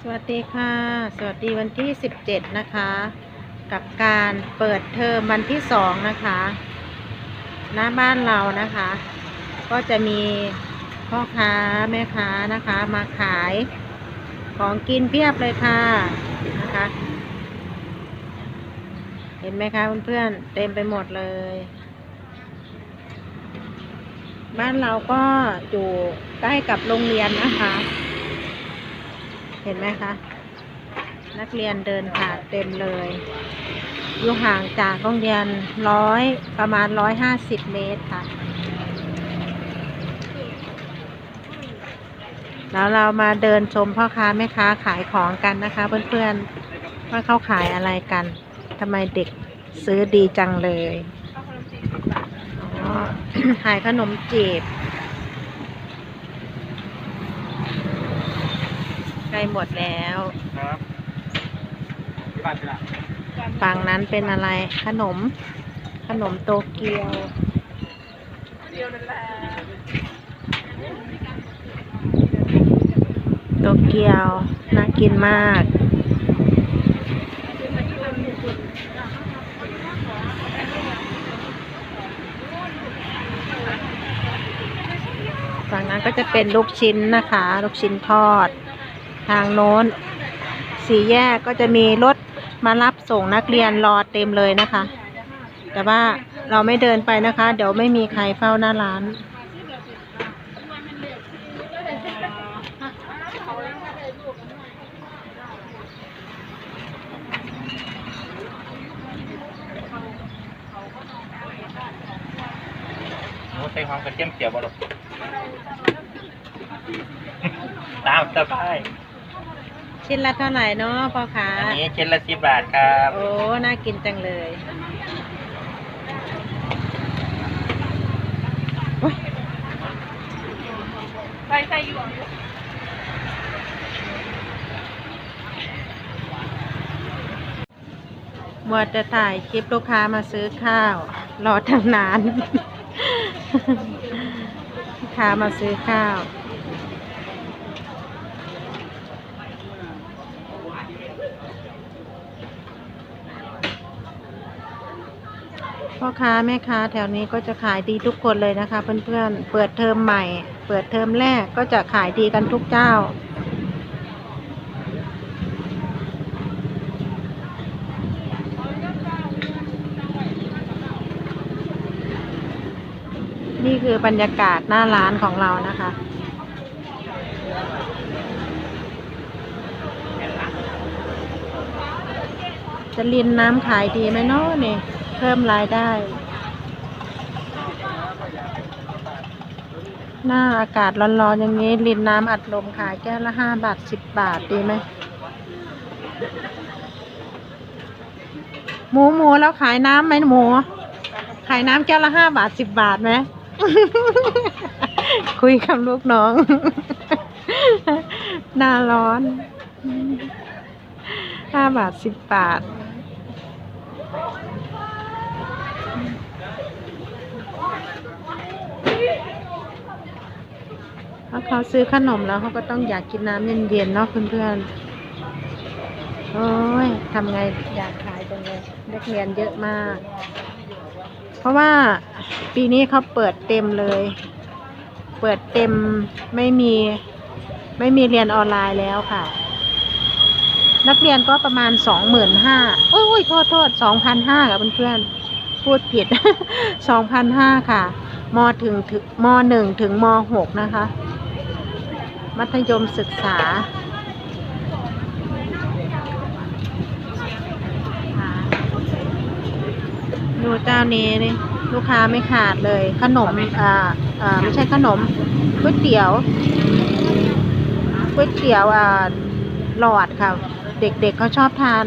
สวัสดีค่ะ สวัสดีวันที่ 17 นะคะ กับการเปิดเทอมวันที่ 2 นะคะหน้าบ้านเรานะคะ ก็จะมีพ่อค้าแม่ค้านะคะ มาขายของกินเพียบเลยค่ะนะคะ เห็นไหมคะเพื่อนๆเต็มไปหมดเลย บ้านเราก็อยู่ใกล้กับโรงเรียนนะคะ ห็นไหมคะ นักเรียนเดินผ่านเต็มเลยอยู่ห่างจากโรงเรียนร้อยประมาณร้อยห้าสิบเมตรค่ะ แล้วเรามาเดินชมพ่อค้าแม่ค้าขายของกันนะคะ เพื่อนๆว่าเขาขายอะไรกันทำไมเด็กซื้อดีจังเลยอ๋อขายขนมจีบ ใก ล้หมดแล้ว ครับที่บ้านที่ละฝั่งนั้นเป็นอะไร ขนม ขนมโตเกียว โตเกียว น่ากินมาก ฝั่งนั้นก็จะเป็นลูกชิ้นนะคะ ลูกชิ้นทอด ทางโน้น สี่แยกก็จะมีรถมารับส่งนักเรียนรอเต็มเลยนะคะ แต่ว่าเราไม่เดินไปนะคะ เดี๋ยวไม่มีใครเฝ้าหน้าร้าน หนูใส่ความกระเทียมเจียวบ่หรอก ตามสบาย ชิ้นละเท่าไหร่เนาะพ่อค้าอันนี้ชิ้นละสิบบาทครับโอ้น่ากินจังเลยโอ๊ยไปใส่อยู่มัวจะถ่ายคลิปลูกค้ามาซื้อข้าว รอตั้งนาน ลูกค้ามาซื้อข้าว พ่อค้าแม่ค้าแถวนี้ก็จะขายดีทุกคนเลยนะคะ เพื่อนๆ เปิดเทอมใหม่ เปิดเทอมแรกก็จะขายดีกันทุกเจ้า นี่คือบรรยากาศหน้าร้านของเรานะคะจะลินน้ำขายดีไหมเนาะนี่ เพิ่มรายได้ หน้าอากาศร้อนๆอย่างนี้ลินน้ำอัดลมขายแก้วละห้าบาทสิบบาทดีไหมหมูหมูแล้วขายน้ำไหมหมู ขายน้ำแก้วละห้าบาทสิบบาทไหม คุยกับลูกน้อง หน้าร้อนห้าบาทสิบบาท เพราเขาซื้อขนมแล้วเขาก็ต้องอยากกินน้ำเย็นๆเนาะเพื่อนๆ โอ้ยทำไงอยากขายจังเลยนักเรียนเยอะมาก เพราะว่าปีนี้เขาเปิดเต็มเลย เปิดเต็มไม่มีไม่มีเรียนออนไลน์แล้วค่ะ นักเรียนก็ประมาณสองหมื่นห้าโอ้ยโทษโทษสองพันห้าค่ะเพื่อนๆ พูดผิดสองพันห้าค่ะมถึงถึงมหนึ่งถึงมหกนะคะ มัธยมศึกษา ดูเจ้านี้นี่ลูกค้าไม่ขาดเลย ขนม อ่า อ่า ไม่ใช่ขนมก๋วยเตี๋ยวก๋วยเตี๋ยว อ่า หลอดค่ะ เด็กๆเเขาชอบทาน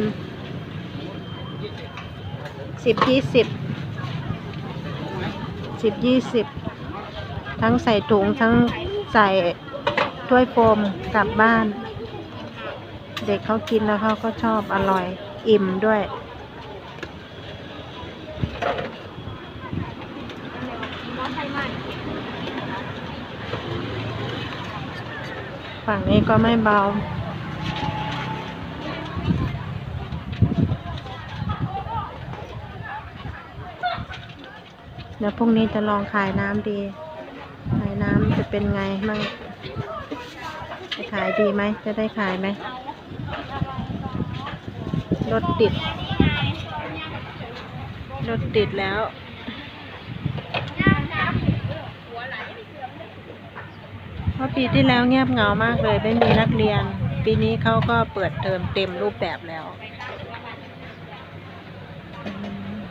สิบยี่สิบสิบยี่สิบทั้งใส่ถุงทั้งใส่ ถ้วยโฟมกลับบ้าน เด็กเขากินแล้วเขาก็ชอบอร่อย อิ่มด้วย ฝั่งนี้ก็ไม่เบาเดี๋ยวพรุ่งนี้จะลองขายน้ำดี ขายน้ำจะเป็นไงมั่ง จะขายดีไหม จะได้ขายไหม รถติด รถติดแล้ว เพราะปีที่แล้วเงียบเหงามากเลย ไม่มีนักเรียน ปีนี้เขาก็เปิดเทอมเต็มรูปแบบแล้วอืม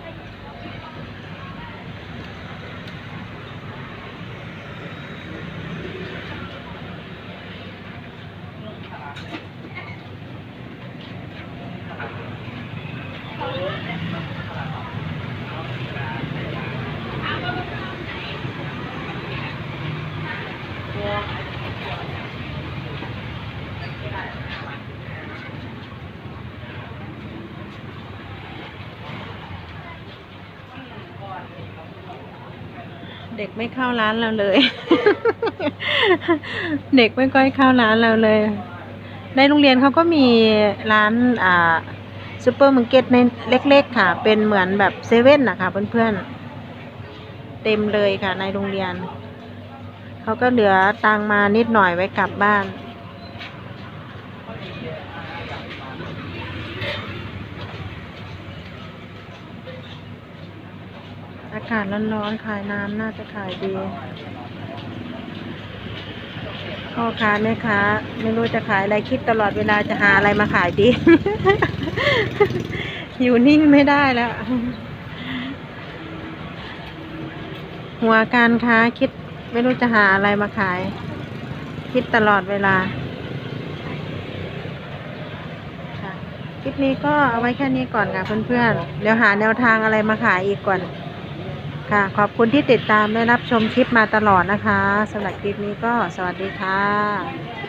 เด็กไม่เข้าร้านเราเลย เด็กไม่ค่อยเข้าร้านเราเลย ในโรงเรียนเขาก็มีร้านอ่าซูเปอร์มาร์เก็ตในเล็ก ๆ ค่ะ เป็นเหมือนแบบเซเว่นนะคะเพื่อนๆ เต็มเลยค่ะในโรงเรียน เขาก็เหลือตังค์มานิดหน่อยไว้กลับบ้าน อากาศร้อนๆ ขายน้ำน่าจะขายดีพ่อค้าแม่ค้าไม่รู้จะขายอะไรคิดตลอดเวลาจะหาอะไรมาขายดี อยู่นิ่งไม่ได้แล้ว หัวการค้าคิดไม่รู้จะหาอะไรมาขาย คิดตลอดเวลาค่ะคลิปนี้ก็เอาไว้แค่นี้ก่อนค่ะเพื่อนๆเดี๋ยวหาแนวทางอะไรมาขายอีกก่อน ค่ะ ขอบคุณที่ติดตามและรับชมคลิปมาตลอดนะคะสำหรับคลิปนี้ก็สวัสดีค่ะ